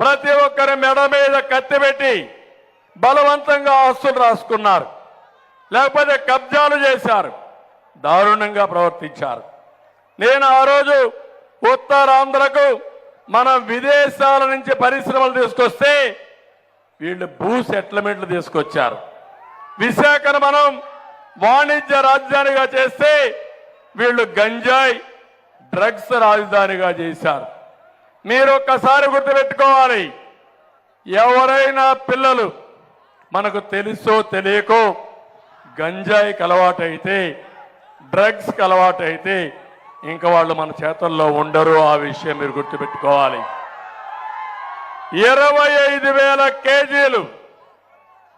ప్రతి ఒక్కరి మెడ మీద కత్తి పెట్టి బలవంతంగా ఆస్తులు రాసుకున్నారు. లేకపోతే కబ్జాలు చేశారు. దారుణంగా ప్రవర్తించారు. నేను ఆ రోజు ఉత్తరాంధ్రకు మనం విదేశాల నుంచి పరిశ్రమలు తీసుకొస్తే వీళ్ళు భూ సెటిల్మెంట్లు తీసుకొచ్చారు. విశాఖను మనం వాణిజ్య రాజధానిగా చేస్తే వీళ్ళు గంజాయి డ్రగ్స్ రాజధానిగా చేశారు. మీరు ఒక్కసారి గుర్తుపెట్టుకోవాలి. ఎవరైనా పిల్లలు మనకు తెలుసో తెలియకో గంజాయికి అలవాటైతే డ్రగ్స్కి అలవాటైతే ఇంకా వాళ్ళు మన చేతుల్లో ఉండరు. ఆ విషయం మీరు గుర్తుపెట్టుకోవాలి. ఇరవై ఐదు వేల కేజీలు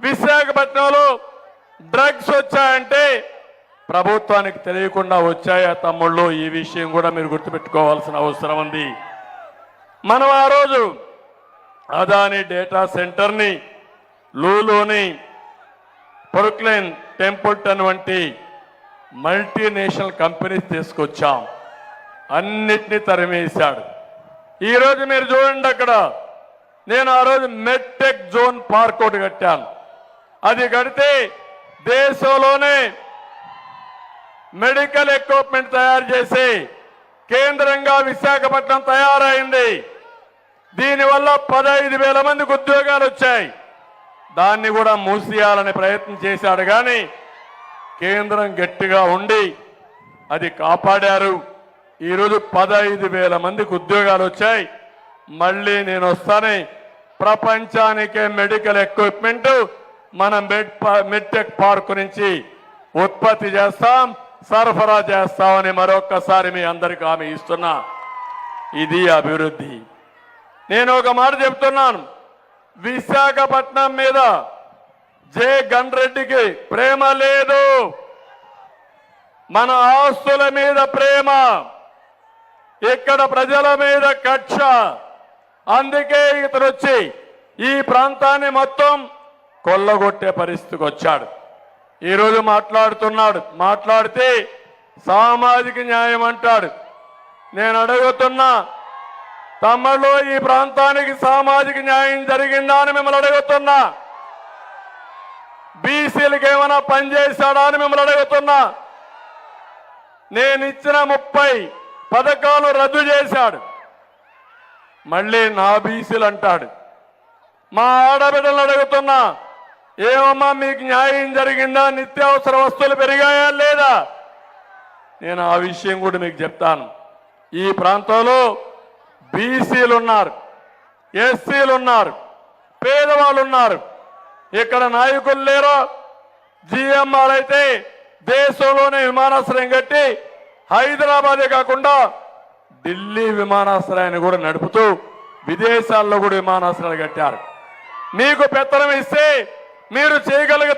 విశాఖపట్నంలో డ్రగ్స్ వచ్చాయంటే ప్రభుత్వానికి తెలియకుండా వచ్చాయా తమ్ముళ్ళు? ఈ విషయం కూడా మీరు గుర్తుపెట్టుకోవాల్సిన అవసరం ఉంది. మనం ఆ రోజు అదాని డేటా సెంటర్ని లూలోని పొరుక్లైన్ టెంపుల్టన్ వంటి మల్టీనేషనల్ కంపెనీస్ తీసుకొచ్చాం. అన్నిటినీ తరిమేశాడు. ఈరోజు మీరు చూడండి అక్కడ. నేను ఆ రోజు మెట్టెక్ జోన్ పార్క్ ఒకటి కట్టాను. అది కడితే దేశంలోనే మెడికల్ ఎక్విప్మెంట్ తయారు చేసి కేంద్రంగా విశాఖపట్నం తయారైంది. దీనివల్ల పదహైదు వేల మందికి ఉద్యోగాలు వచ్చాయి. దాన్ని కూడా మూసేయాలని ప్రయత్నం చేశాడు కానీ కేంద్రం గట్టిగా ఉండి అది కాపాడారు. ఈరోజు పదహైదు వేల మందికి ఉద్యోగాలు వచ్చాయి. మళ్ళీ నేను వస్తాను ప్రపంచానికే మెడికల్ ఎక్విప్మెంట్ మనం మెడ్ మెడ్టెక్ పార్క్ నుంచి ఉత్పత్తి చేస్తాం. సరఫరా చేస్తామని మరొక్కసారి మీ అందరికీ హామీ ఇస్తున్నా. ఇది అభివృద్ధి. నేను ఒక మాట చెప్తున్నాను. విశాఖపట్నం మీద జే. గన్ రెడ్డికి ప్రేమ లేదు. మన ఆస్తుల మీద ప్రేమ. ఇక్కడ ప్రజల మీద కక్ష. అందుకే ఇతను వచ్చి ఈ ప్రాంతాన్ని మొత్తం కొల్లగొట్టే పరిస్థితికి వచ్చాడు. ఈరోజు మాట్లాడుతున్నాడు. మాట్లాడితే సామాజిక న్యాయం అంటాడు. నేను అడుగుతున్నా తమ్ముళ్ళు ఈ ప్రాంతానికి సామాజిక న్యాయం జరిగిందా అని మిమ్మల్ని అడుగుతున్నా. బీసీలకు ఏమైనా పనిచేశాడా అని మిమ్మల్ని అడుగుతున్నా. నేను ఇచ్చిన ముప్పై పథకాలు రద్దు చేశాడు. మళ్ళీ నా బీసీలు అంటాడు. మా ఆడబిడ్డలు అడుగుతున్నా ఏమమ్మా మీకు న్యాయం జరిగిందా? నిత్యావసర వస్తువులు పెరిగాయా లేదా? నేను ఆ విషయం కూడా మీకు చెప్తాను. ఈ ప్రాంతంలో బీసీలు ఉన్నారు ఎస్సీలు ఉన్నారు పేదవాళ్ళు ఉన్నారు. ఇక్కడ నాయకులు లేరు. జిఎంఆర్ అయితే దేశంలోనే విమానాశ్రయం కట్టి హైదరాబాదే కాకుండా ఢిల్లీ విమానాశ్రయాన్ని కూడా నడుపుతూ విదేశాల్లో కూడా విమానాశ్రయాలు కట్టారు. మీకు పెత్తనం ఇస్తే మీరు చేయగలిగే